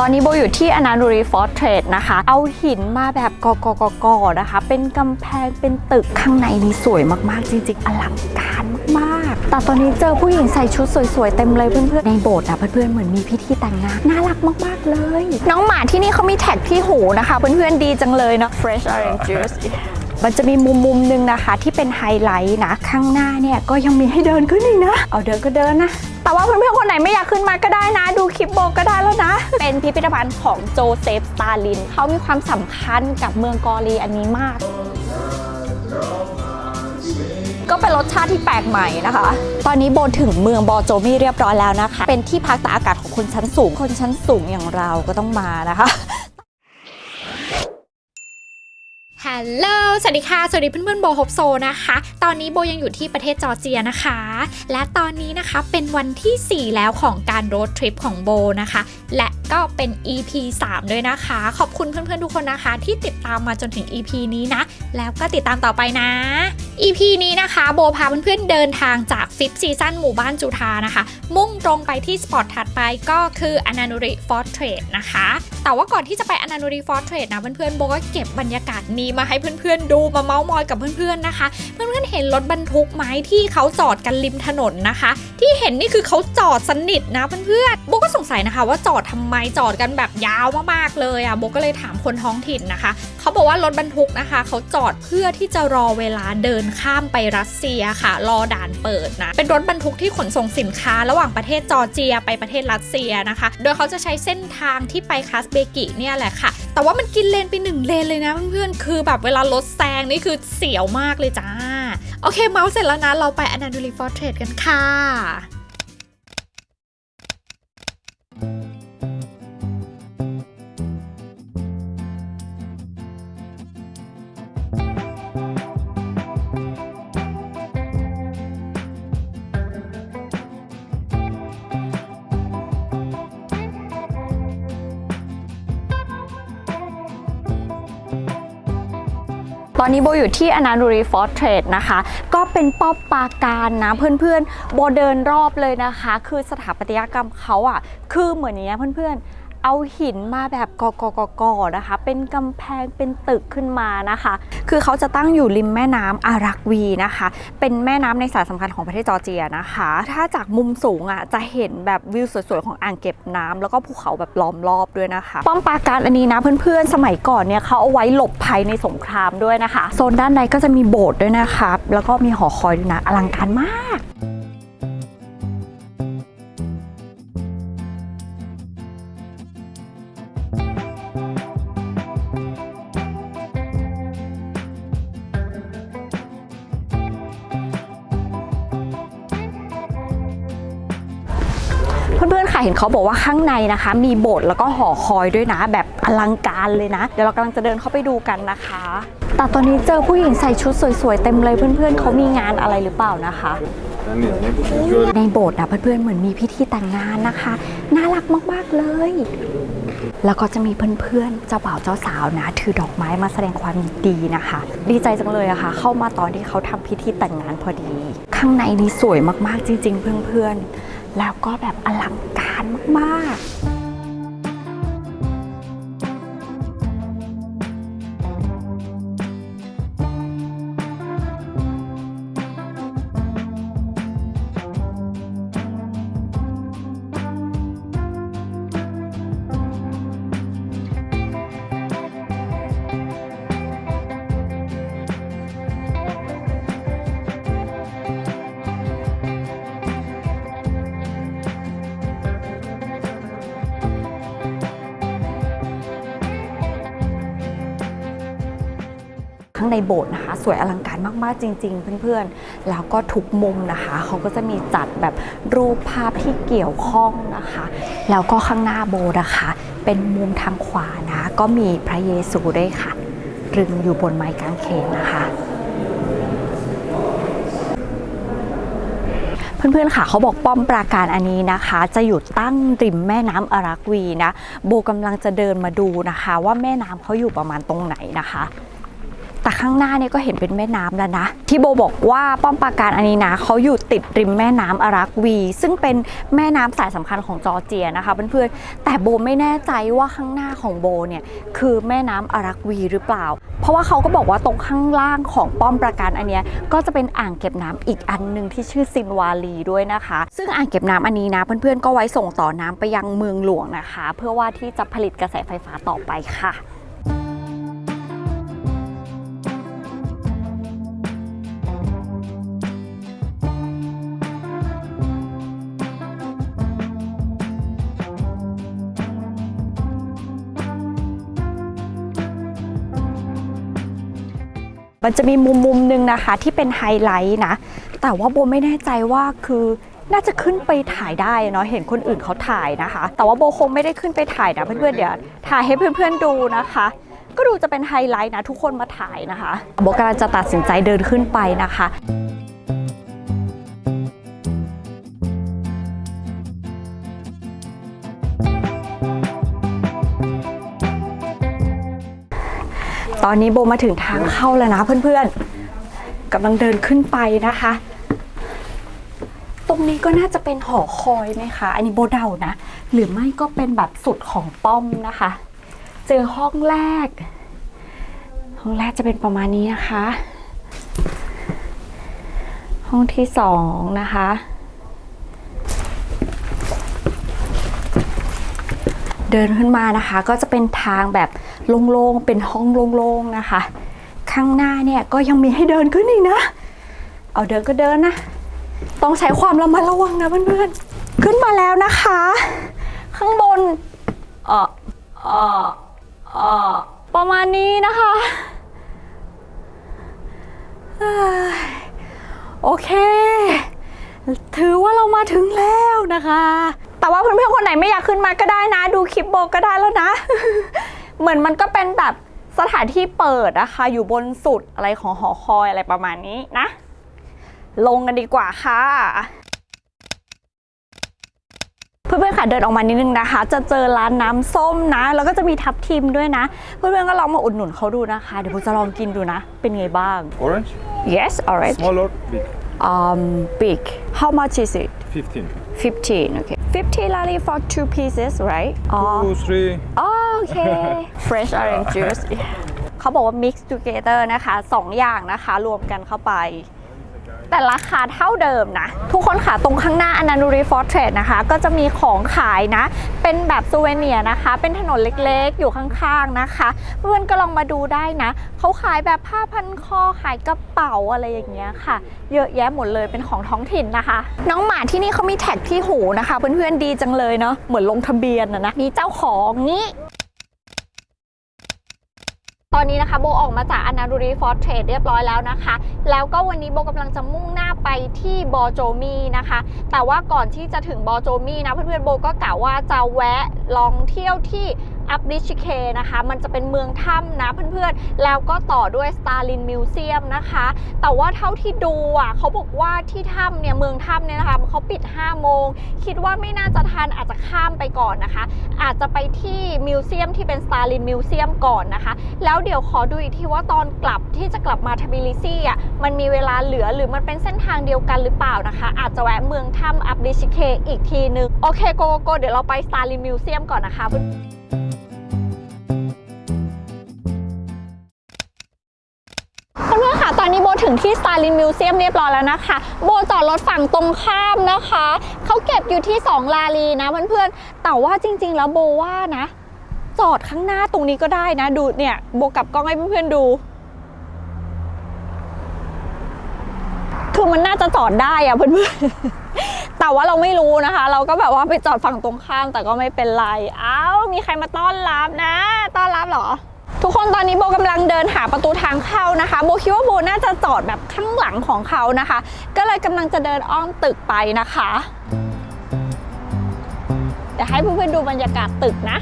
ตอนนี้โบอยู่ที่อนานูรีฟอร์เทรดนะคะ เอาหินมาแบบกอกกกนะคะ เป็นกำแพงเป็นตึกข้างในนี่สวยมากๆ จริง ๆ อลังการมากๆ แต่ตอนนี้เจอผู้หญิงใส่ชุดสวยๆ เต็มเลยเพื่อนๆ ในโบสถ์นะเพื่อนๆ เหมือนมีพิธีแต่งงาน น่ารักมากๆเลย น้องหมาที่นี่เขามีแท็กที่หูนะคะ เพื่อนๆ ดีจังเลยเนาะ fresh orange juice มันจะมีมุมมุมหนึ่งนะคะ ที่เป็นไฮไลท์นะ ข้างหน้าเนี่ยก็ยังมีให้เดินขึ้นอีกนะ เอาเดินก็เดินนะแต่ว่าเพื่อนๆคนไหนไม่อยากขึ้นมาก็ได้นะ ดูคลิปโบก็ได้แล้วนะ เป็นพิพิธภัณฑ์ของโจเซฟสตาลิน เขามีความสำคัญกับเมืองกอรีอันนี้มาก ก็เป็นรสชาติที่แปลกใหม่นะคะ ตอนนี้โบถึงเมืองบอโจมีเรียบร้อยแล้วนะคะ เป็นที่พักตากอากาศของคนชั้นสูง คนชั้นสูงอย่างเราก็ต้องมานะคะ ฮัลโหล สวัสดีค่ะ สวัสดีเพื่อนๆโบฮบโซนะคะ ตอนนี้โบยังอยู่ที่ประเทศจอร์เจียนะคะ และตอนนี้นะคะเป็นวันที่ 4 แล้วของการโรดทริปของโบนะคะ และก็เป็น EP 3 ด้วยนะคะ ขอบคุณเพื่อนๆทุกคนนะคะ ที่ติดตามมาจนถึง EP นี้นะ แล้วก็ติดตามต่อไปนะ EP นี้นะคะ โบพาเพื่อนๆเดินทางจากฟิปซีซั่นหมู่บ้านจุธานะคะ มุ่งตรงไปที่สปอตถัดไปก็คืออนานุริฟอร์เทรดนะคะ แต่ว่าก่อนที่จะไปอนานุริฟอร์เทรดนะเพื่อนๆโบก็เก็บบรรยากาศนี้มาให้เพื่อนๆดูมาเมาส์มอยกับเพื่อนๆนะคะ เพื่อนๆเห็นรถบรรทุกไหมที่เขาจอดกันริมถนนนะคะ ที่เห็นนี่คือเขาจอดสนิทนะเพื่อนๆโบก็สงสัยนะคะ ว่าจอดทำไมจอดกันแบบยาวมากๆเลยอะโบก็เลยถามคนท้องถิ่นนะคะ เขาบอกว่ารถบรรทุกนะคะ เขาจอดเพื่อที่จะรอเวลาเดินข้ามไปรัสเซียค่ะ รอด่านเปิดนะ เป็นรถบรรทุกที่ขนส่งสินค้า ระหว่างประเทศจอร์เจียไปประเทศรัสเซียนะคะ โดยเขาจะใช้เส้นทางที่ไปคาสเบกิเนี่ยแหละค่ะ แต่ว่ามันกินเลนไปหนึ่งเลนเลยนะเพื่อนๆคือแบบเวลารถแซงนี่คือเสียวมากเลยจ้า โอเคเมาส์เสร็จแล้วนะ เราไปอนันดูรีฟอร์เทรดกันค่ะ อนนี้โบอยู่ที่อนานุรีฟอร์เทรดนะคะ ก็เป็นป้อมปราการนะเพื่อนๆ โบเดินรอบเลยนะคะ คือสถาปัตยกรรมเขาอะ่ะ คือเหมือนอย่างเงี้ยเพื่อนๆ เอาหินมาแบบกอกกกนะคะ เป็นกำแพงเป็นตึกขึ้นมานะคะ คือเขาจะตั้งอยู่ริมแม่น้ำอารักวีนะคะ เป็นแม่น้ำในสายสำคัญของประเทศจอร์เจียนะคะ ถ้าจากมุมสูงอะจะเห็นแบบวิวสวยๆของอ่างเก็บน้ำแล้วก็ภูเขาแบบล้อมรอบด้วยนะคะ ป้อมปราการอันนี้นะเพื่อนๆ สมัยก่อนเนี่ยเขาเอาไว้หลบภัยในสงครามด้วยนะคะ โซนด้านในก็จะมีโบสถ์ด้วยนะคะ แล้วก็มีหอคอยด้วยนะอลังการมาก ค่ะเห็นเขาบอกว่าข้างในนะคะ มีโบสถ์แล้วก็หอคอยด้วยนะ แบบอลังการเลยนะ เดี๋ยวเรากำลังจะเดินเข้าไปดูกันนะคะ แต่ตอนนี้เจอผู้หญิงใส่ชุดสวยๆเต็มเลยเพื่อนๆเขามีงานอะไรหรือเปล่านะคะ ในโบสถ์นะเพื่อนๆเหมือนมีพิธีแต่งงานนะคะ น่ารักมากๆเลย แล้วก็จะมีเพื่อนๆเจ้าบ่าวเจ้าสาวนะถือดอกไม้มาแสดงความยินดีนะคะ ดีใจจังเลยอะค่ะ เข้ามาตอนที่เขาทำพิธีแต่งงานพอดี ข้างในนี่สวยมากๆจริง ๆ เพื่อนๆ แล้วก็แบบอลังการมากๆางในโบสถ์นะคะ สวยอลังการมากๆจริง ๆ เพื่อนๆ แล้วก็ทุกมุมนะคะ เขาก็จะมีจัดแบบรูปภาพที่เกี่ยวข้องนะคะ แล้วก็ข้างหน้าโบสถ์นะคะ เป็นมุมทางขวานะ ก็มีพระเยซูด้วยค่ะรึงอยู่บนไม้กางเขนนะคะเพื่อนๆ ค่ะเขาบอกป้อมปราการอันนี้นะคะ จะอยู่ตั้งริมแม่น้ำอารักวีนะ โบกำลังจะเดินมาดูนะคะ ว่าแม่น้ำเขาอยู่ประมาณตรงไหนนะคะ แต่ข้างหน้าเนี่ยก็เห็นเป็นแม่น้ำแล้วนะ ที่โบบอกว่าป้อมปราการอันนี้นะเขาอยู่ติดริมแม่น้ำอารักวี ซึ่งเป็นแม่น้ำสายสำคัญของจอร์เจียนะคะเพื่อนๆแต่โบไม่แน่ใจว่าข้างหน้าของโบเนี่ยคือแม่น้ำอารักวีหรือเปล่า เพราะว่าเขาก็บอกว่าตรงข้างล่างของป้อมปราการอันนี้ก็จะเป็นอ่างเก็บน้ำอีกอันหนึ่งที่ชื่อซินวาลีด้วยนะคะ ซึ่งอ่างเก็บน้ำอันนี้นะ เพื่อนๆก็ไว้ส่งต่อน้ำไปยังเมืองหลวงนะคะ เพื่อว่าที่จะผลิตกระแสไฟฟ้าต่อไปค่ะ มันจะมีมุมมุมหนึ่งนะคะที่เป็นไฮไลท์นะ แต่ว่าโบไม่แน่ใจว่าคือน่าจะขึ้นไปถ่ายได้เนาะเห็นคนอื่นเขาถ่ายนะคะ แต่ว่าโบคงไม่ได้ขึ้นไปถ่ายนะเพื่อนๆเดี๋ยวถ่ายให้เพื่อนๆดูนะคะก็ดูจะเป็นไฮไลท์นะทุกคนมาถ่ายนะคะโบกำลังจะตัดสินใจเดินขึ้นไปนะคะ ตอนนี้โบมาถึงทางเข้าแล้วนะเพื่อนๆกำลังเดินขึ้นไปนะคะ ตรงนี้ก็น่าจะเป็นหอคอยไหมคะ อันนี้โบเดานะ หรือไม่ก็เป็นแบบสุดของป้อมนะคะ เจอห้องแรก ห้องแรกจะเป็นประมาณนี้นะคะ ห้องที่สองนะคะเดินขึ้นมานะคะก็จะเป็นทางแบบ โล่งๆ เป็นห้องโล่งๆ นะคะ ข้างหน้าเนี่ยก็ยังมีให้เดินขึ้นอีกนะ เอาเดินก็เดินนะ ต้องใช้ความระมัดระวังนะเพื่อนๆ ขึ้นมาแล้วนะคะ ข้างบนเออเออเออประมาณนี้นะคะ โอเค ถือว่าเรามาถึงแล้วนะคะ แต่ว่าเพื่อนๆคนไหนไม่อยากขึ้นมาก็ได้นะ ดูคลิปโบก็ได้แล้วนะ เหมือนมันก็เป็นแบบสถานที่เปิดนะคะ อยู่บนสุดอะไรของหอคอยอะไรประมาณนี้นะ ลงกันดีกว่าค่ะเพื่อนๆค่ะเดินออกมานิดนึงนะคะ จะเจอร้านน้ำส้มนะ แล้วก็จะมีทับทิมด้วยนะ เพื่อนๆก็ลองมาอุดหนุนเขาดูนะคะ เดี๋ยวผมจะลองกินดูนะ เป็นไงบ้าง Orange? yes alright Small or big? um big how much is it 15. 15 okay 50 lari for two pieces right oh Two, three. โอเค fresh orange juice เขาบอกว่า mix together นะคะสองอย่างนะคะ รวมกันเข้าไป แต่ราคาเท่าเดิมนะ ทุกคนค่ะตรงข้างหน้าอนานูรีฟอร์เทรดนะคะ ก็จะมีของขายนะ เป็นแบบซูเวเนียร์นะคะ เป็นถนนเล็กๆ อยู่ข้างๆนะคะ เพื่อนก็ลองมาดูได้นะ เขาขายแบบผ้าพันคอขายกระเป๋าอะไรอย่างเงี้ยค่ะ เยอะแยะหมดเลยเป็นของท้องถิ่นนะคะ น้องหมาที่นี่เขามีแท็กที่หูนะคะ เพื่อนๆดีจังเลยเนาะเหมือนลงทะเบียนนะนะมีเจ้าของนี้ อนนี้นะคะโบออกมาจากอนาดูรีฟอร์เทรดเรียบร้อยแล้วนะคะ แล้วก็วันนี้โบกำลังจะมุ่งหน้าไปที่บอโจมีนะคะ แต่ว่าก่อนที่จะถึงบอโจมีนะเพื่อนๆโบก็กะว่าจะแวะลองเที่ยวที่ อัปริชิเคนะคะ มันจะเป็นเมืองถ้ำนะเพื่อนๆ แล้วก็ต่อด้วยสตาลินมิวเซียมนะคะ แต่ว่าเท่าที่ดูอะเขาบอกว่าที่ถ้ำเนี่ยเมืองถ้ำเนี่ยนะคะเขาปิด 5 โมง คิดว่าไม่น่าจะทันอาจจะข้ามไปก่อนนะคะ อาจจะไปที่มิวเซียมที่เป็นสตาลินมิวเซียมก่อนนะคะ แล้วเดี๋ยวขอดูอีกทีว่าตอนกลับที่จะกลับมาทบิลิซีอะมันมีเวลาเหลือหรือมันเป็นเส้นทางเดียวกันหรือเปล่านะคะ อาจจะแวะเมืองถ้ำอับดิชิเคอีกทีนึงโอเคโกโกโกเดี๋ยวเราไปสตาลินมิวเซียมก่อนนะคะเพื่อน ถึงที่สตาลินมิวเซียมเรียบร้อยแล้วนะคะ โบจอดรถฝั่งตรงข้ามนะคะ เขาเก็บอยู่ที่ 2 ลาลีนะเพื่อนๆ แต่ว่าจริง ๆ แล้วโบว่านะ จอดข้างหน้าตรงนี้ก็ได้นะ ดูเนี่ย โบกลับกล้องให้เพื่อนๆดู คือมันน่าจะจอดได้อะเพื่อนๆ แต่ว่าเราไม่รู้นะคะ เราก็แบบว่าไปจอดฝั่งตรงข้ามแต่ก็ไม่เป็นไร อ้าว มีใครมาต้อนรับนะ ต้อนรับเหรอ ทุกคนตอนนี้โบกำลังเดินหาประตูทางเข้านะคะ โบคิดว่าโบน่าจะจอดแบบข้างหลังของเขานะคะ ก็เลยกำลังจะเดินอ้อมตึกไปนะคะเดี๋ยวให้เพื่อนๆดูบรรยากาศตึกนะ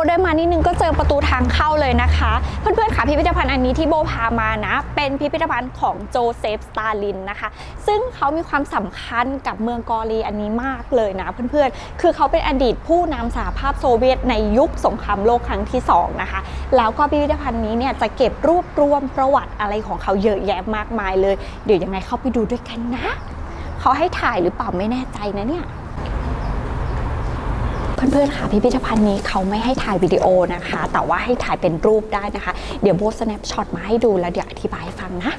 บเดินมานิดนึงก็เจอประตูทางเข้าเลยนะคะ เพื่อนๆค่ะพิพิธภัณฑ์อันนี้ที่โบพามานะ เป็นพิพิธภัณฑ์ของโจเซฟสตาลินนะคะ ซึ่งเขามีความสำคัญกับเมืองกอรีอันนี้มากเลยนะเพื่อนๆ คือเขาเป็นอดีตผู้นำสหภาพโซเวียตในยุคสงครามโลกครั้งที่สองนะคะ แล้วก็พิพิธภัณฑ์นี้เนี่ยจะเก็บรวบรวมประวัติอะไรของเขาเยอะแยะมากมายเลย เดี๋ยวยังไงเข้าไปดูด้วยกันนะ เขาให้ถ่ายหรือเปล่าไม่แน่ใจนะเนี่ย เพื่อนๆค่ะพิพิธภัณฑ์นี้เขาไม่ให้ถ่ายวิดีโอนะคะ แต่ว่าให้ถ่ายเป็นรูปได้นะคะ เดี๋ยวโบสแนปช็อตมาให้ดูแล้วเดี๋ยวอธิบายให้ฟังนะ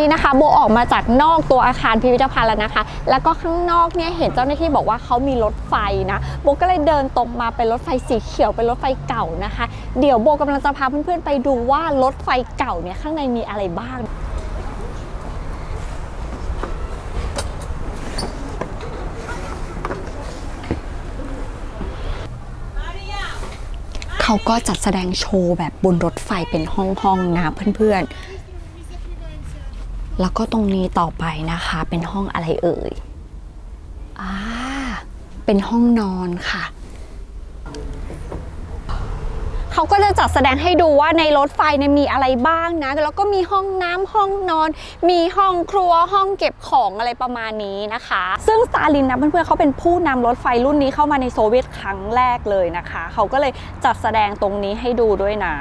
นี้นะคะโบออกมาจากนอกตัวอาคารพิพิธภัณฑ์แล้วนะคะ แล้วก็ข้างนอกเนี่ยเห็นเจ้าหน้าที่บอกว่าเขามีรถไฟนะโบก็เลยเดินตรงมาเป็นรถไฟสีเขียวเป็นรถไฟเก่านะคะ เดี๋ยวโบกำลังจะพาเพื่อนๆไปดูว่ารถไฟเก่าเนี่ยข้างในมีอะไรบ้างเขาก็จัดแสดงโชว์แบบบนรถไฟเป็นห้องๆนะเพื่อนๆ แล้วก็ตรงนี้ต่อไปนะคะ เป็นห้องอะไรเอ่ยอ่าเป็นห้องนอนค่ะ เขาก็จะจัดแสดงให้ดูว่าในรถไฟเนี่ยมีอะไรบ้างนะ แล้วก็มีห้องน้ำห้องนอน มีห้องครัวห้องเก็บของอะไรประมาณนี้นะคะ ซึ่งสตาลินนะเพื่อนๆเขาเป็นผู้นำรถไฟรุ่นนี้เข้ามาในโซเวียตครั้งแรกเลยนะคะ เขาก็เลยจัดแสดงตรงนี้ให้ดูด้วยนะ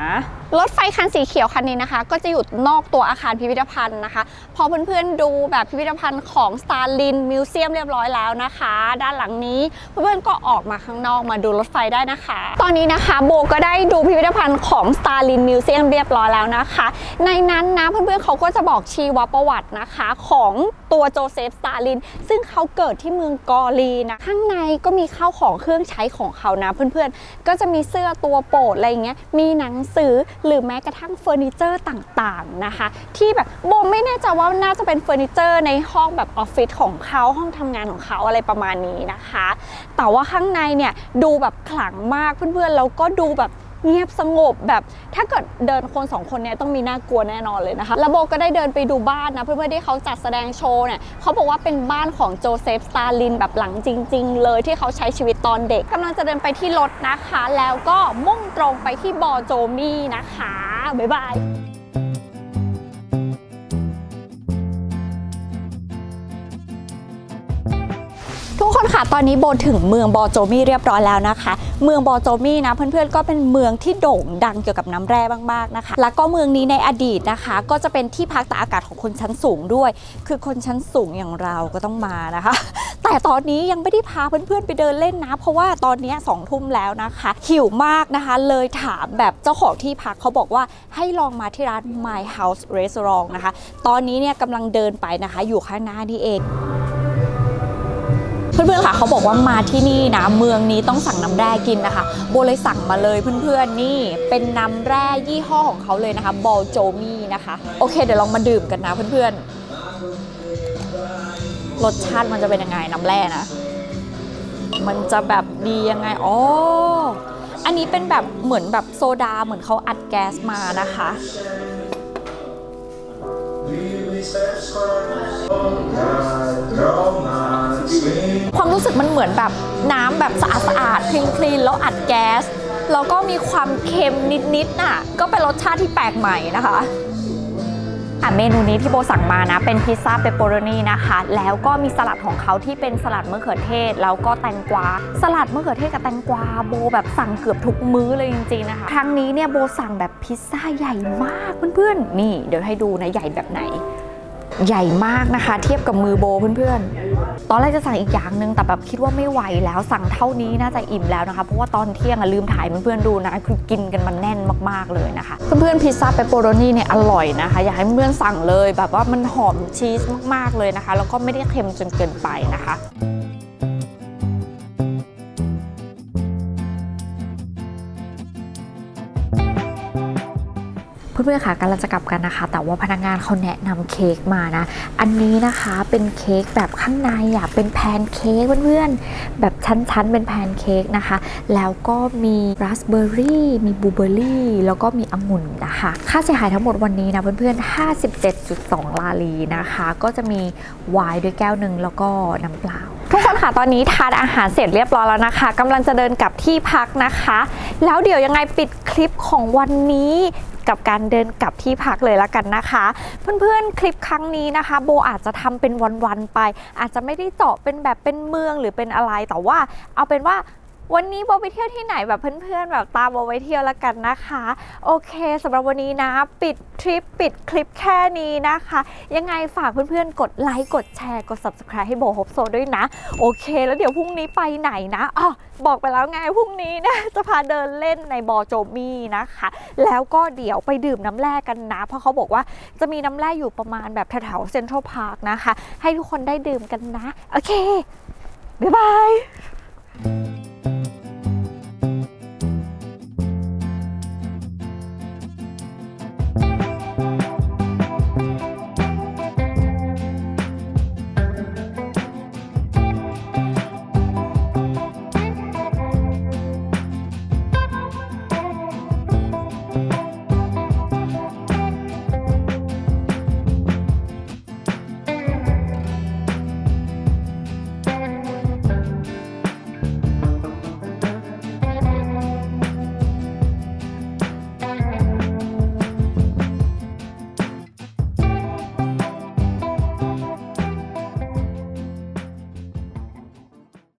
รถไฟคันสีเขียวคันนี้นะคะ ก็จะอยู่นอกตัวอาคารพิพิธภัณฑ์นะคะ พอเพื่อนๆดูแบบพิพิธภัณฑ์ของสตาลินมิวเซียมเรียบร้อยแล้วนะคะ ด้านหลังนี้เพื่อนๆก็ออกมาข้างนอกมาดูรถไฟได้นะคะ ตอนนี้นะคะโบก็ได้ดูพิพิธภัณฑ์ของสตาลินมิวเซียมเรียบร้อยแล้วนะคะ ในนั้นนะเพื่อนๆเขาก็จะบอกชีวประวัตินะคะของตัวโจเซฟสตาลิน ซึ่งเขาเกิดที่เมืองกอรีนะ ข้างในก็มีข้าวของเครื่องใช้ของเขานะเพื่อนๆ ก็จะมีเสื้อตัวโปรดอะไรอย่างเงี้ยมีหนังสือหรือแม้กระทั่งเฟอร์นิเจอร์ต่างๆนะคะ ที่แบบโบไม่แน่ใจว่าน่าจะเป็นเฟอร์นิเจอร์ในห้องแบบออฟฟิศของเขาห้องทำงานของเขาอะไรประมาณนี้นะคะ แต่ว่าข้างในเนี่ยดูแบบขลังมากเพื่อนๆแล้วก็ดูแบบ เงียบสงบแบบถ้าเกิดเดินคนสองคนเนี่ยต้องมีน่ากลัวแน่นอนเลยนะคะแล้วโบก็ได้เดินไปดูบ้านนะเพื่อนๆที่เขาจัดแสดงโชว์เนี่ยเขาบอกว่าเป็นบ้านของโจเซฟสตาลินแบบหลังจริง ๆ เลยที่เขาใช้ชีวิตตอนเด็กกำลังจะเดินไปที่รถนะคะ แล้วก็มุ่งตรงไปที่บอโจมี่นะคะบ๊ายบาย ค่ะ ตอนนี้โบถึงเมืองบอโจมี่เรียบร้อยแล้วนะคะ เมืองบอโจมี่นะเพื่อนๆก็เป็นเมืองที่โด่งดังเกี่ยวกับน้ำแร่มากๆนะคะ แล้วก็เมืองนี้ในอดีตนะคะ ก็จะเป็นที่พักตากอากาศของคนชั้นสูงด้วย คือคนชั้นสูงอย่างเราก็ต้องมานะคะ แต่ตอนนี้ยังไม่ได้พาเพื่อนๆไปเดินเล่นนะ เพราะว่าตอนนี้สองทุ่มแล้วนะคะ หิวมากนะคะ เลยถามแบบเจ้าของที่พักเขาบอกว่าให้ลองมาที่ร้าน My House Restaurant นะคะ ตอนนี้เนี่ยกำลังเดินไปนะคะ อยู่ข้างหน้านี่เอง เพื่อนๆค่ะเขาบอกว่ามาที่นี่นะเมืองนี้ต้องสั่งน้ำแร่กินนะคะ โบเลยสั่งมาเลยเพื่อนๆนี่เป็นน้ำแร่ยี่ห้อของเขาเลยนะคะบอลโจมี่นะคะโอเค เดี๋ยวลองมาดื่มกันนะเพื่อนๆรสชาติมันจะเป็นยังไงน้ำแร่นะ มันจะแบบดียังไงอ๋ออันนี้เป็นแบบเหมือนแบบโซดาเหมือนเขาอัดแก๊สมานะคะ ความรู้สึกมันเหมือนแบบน้ำแบบสะอาดสะอาดคลีนคลีนแล้วอัดแก๊ส แล้วก็มีความเค็มนิดๆน่ะ ก็เป็นรสชาติที่แปลกใหม่นะคะอะเมนูนี้ที่โบสั่งมานะ เป็นพิซซ่าเปปเปอโรนีนะคะ แล้วก็มีสลัดของเขาที่เป็นสลัดมะเขือเทศ แล้วก็แตงกวา สลัดมะเขือเทศกับแตงกวาโบแบบสั่งเกือบทุกมื้อเลยจริงๆนะคะ ครั้งนี้เนี่ยโบสั่งแบบพิซซ่าใหญ่มากเพื่อนๆ นี่เดี๋ยวให้ดูนะใหญ่แบบไหน ใหญ่มากนะคะ เทียบกับมือโบเพื่อนๆ ตอนแรกจะสั่งอีกอย่างนึง แต่แบบคิดว่าไม่ไหวแล้วสั่งเท่านี้น่าจะอิ่มแล้วนะคะ เพราะว่าตอนเที่ยงอะลืมถ่ายเพื่อนๆดูนะ คือกินกันมันแน่นมากๆเลยนะคะ เพื่อนๆพิซซ่าเปปเปอโรนี่เนี่ยอร่อยนะคะ อยากให้เพื่อนสั่งเลย แบบว่ามันหอมชีสมากๆเลยนะคะ แล้วก็ไม่ได้เค็มจนเกินไปนะคะ เพื่อนๆค่ะกำลังจะกลับกันนะคะ แต่ว่าพนักงานเขาแนะนำเค้กมานะ อันนี้นะคะเป็นเค้กแบบข้างในอะเป็นแพนเค้กเพื่อนๆ แบบชั้นๆ เป็นแพนเค้กนะคะ แล้วก็มีราสเบอร์รี่มีบลูเบอร์รี่แล้วก็มีองุ่นนะคะ ค่าเสียหายทั้งหมดวันนี้นะเพื่อนๆ 57.2 ลาลีนะคะ ก็จะมีไวน์ด้วยแก้วหนึ่งแล้วก็น้ำเปล่าทุกคนค่ะตอนนี้ทานอาหารเสร็จเรียบร้อยแล้วนะคะกำลังจะเดินกลับที่พักนะคะ แล้วเดี๋ยวยังไงปิดคลิปของวันนี้ กับการเดินกลับที่พักเลยละกันนะคะ เพื่อนๆคลิปครั้งนี้นะคะ โบอาจจะทำเป็นวันๆไป อาจจะไม่ได้เจาะเป็นแบบเป็นเมืองหรือเป็นอะไรแต่ว่า เอาเป็นว่า วันนี้โบไปเที่ยวที่ไหนแบบเพื่อนๆ แบบตามโบไปเที่ยวและกันนะคะ โอเคสำหรับวันนี้นะ ปิดทริปปิดคลิปแค่นี้นะคะ ยังไงฝากเพื่อนๆ กดไลค์กดแชร์กด subscribe ให้โบฮบโซด้วยนะ โอเค แล้วเดี๋ยวพรุ่งนี้ไปไหนนะอ๋อบอกไปแล้วไงพรุ่งนี้นะจะพาเดินเล่นในบอโจมี่นะคะ แล้วก็เดี๋ยวไปดื่มน้ำแร่กันนะ เพราะเขาบอกว่าจะมีน้ำแร่อยู่ประมาณแบบแถวๆเซ็นทรัลพาร์คนะคะ ให้ทุกคนได้ดื่มกันนะ โอเคบ๊ายบาย